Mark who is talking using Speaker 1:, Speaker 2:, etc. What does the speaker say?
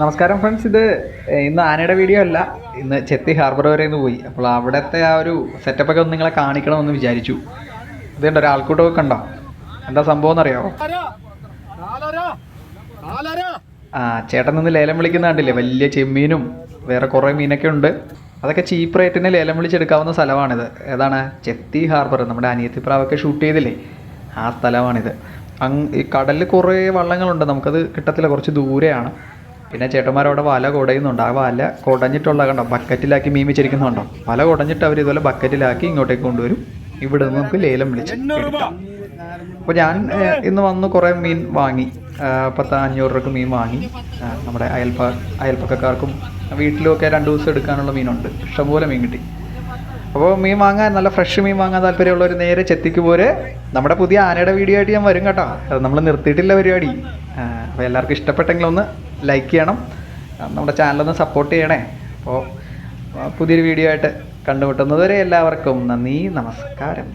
Speaker 1: നമസ്കാരം ഫ്രണ്ട്സ് ഇത് ഇന്ന് ആനയുടെ വീഡിയോ അല്ല. ഇന്ന് ചെത്തി ഹാർബർ വരെ ഒന്ന് പോയി. അപ്പോൾ അവിടുത്തെ ആ ഒരു സെറ്റപ്പൊക്കെ ഒന്ന് നിങ്ങളെ കാണിക്കണമെന്ന് വിചാരിച്ചു. ഇതുണ്ട് ഒരാൾക്കൂട്ടമൊക്കെ കണ്ടോ? എന്താ സംഭവം എന്നറിയാമോ ആ ചേട്ടൻ നിന്ന് ലേലം വിളിക്കുന്ന കണ്ടില്ലേ? വലിയ ചെമ്മീനും വേറെ കുറേ മീനൊക്കെ ഉണ്ട്. അതൊക്കെ ചീപ്പ് റേറ്റിന് ലേലം വിളിച്ചെടുക്കാവുന്ന സ്ഥലമാണിത്. ഏതാണ്? ചെത്തി ഹാർബർ നമ്മുടെ അനിയത്തിപ്രാവൊക്കെ ഷൂട്ട് ചെയ്തില്ലേ? ആ സ്ഥലമാണിത്. അങ് ഈ കടലിൽ കുറേ വള്ളങ്ങളുണ്ട്. നമുക്കത് കിട്ടത്തില്ല. കുറച്ച് ദൂരെയാണ്. പിന്നെ ചേട്ടന്മാരവിടെ വല കുടയുന്നുണ്ട്. ആ വല കുടഞ്ഞിട്ടുള്ള കണ്ടോ ബക്കറ്റിലാക്കി മീൻ വെച്ചിരിക്കുന്നുണ്ടോ? വല കുടഞ്ഞിട്ട് അവർ ഇതുപോലെ ബക്കറ്റിലാക്കി ഇങ്ങോട്ടേക്ക് കൊണ്ടുവരും. ഇവിടെ നിന്ന് നമുക്ക് ലേലം വിളിച്ച് അപ്പോൾ ഞാൻ ഇന്ന് വന്ന് കുറേ മീൻ വാങ്ങി. പത്ത് അഞ്ഞൂറ് രൂപക്ക് മീൻ വാങ്ങി. നമ്മുടെ അയൽപ്പ അയൽപ്പക്കക്കാർക്കും വീട്ടിലുമൊക്കെ രണ്ട് ദിവസം എടുക്കാനുള്ള മീനുണ്ട്. ഇഷ്ടംപോലെ മീൻ കിട്ടി. അപ്പോൾ മീൻ വാങ്ങാൻ നല്ല ഫ്രഷ് മീൻ വാങ്ങാൻ താല്പര്യമുള്ളവർ നേരെ ചെത്തിക്ക് പോരെ. നമ്മുടെ പുതിയ ആനയുടെ വീഡിയോ ആയിട്ട് ഞാൻ വരും കേട്ടോ. അത് നമ്മൾ നിർത്തിയിട്ടില്ല പരിപാടി. അപ്പോൾ എല്ലാവർക്കും ഇഷ്ടപ്പെട്ടെങ്കിൽ ഒന്ന് ലൈക്ക് ചെയ്യണം. നമ്മുടെ ചാനലൊന്ന് സപ്പോർട്ട് ചെയ്യണേ. അപ്പോൾ പുതിയൊരു വീഡിയോ ആയിട്ട് കണ്ടുമുട്ടുന്നതുവരെ എല്ലാവർക്കും നന്ദി നമസ്കാരം.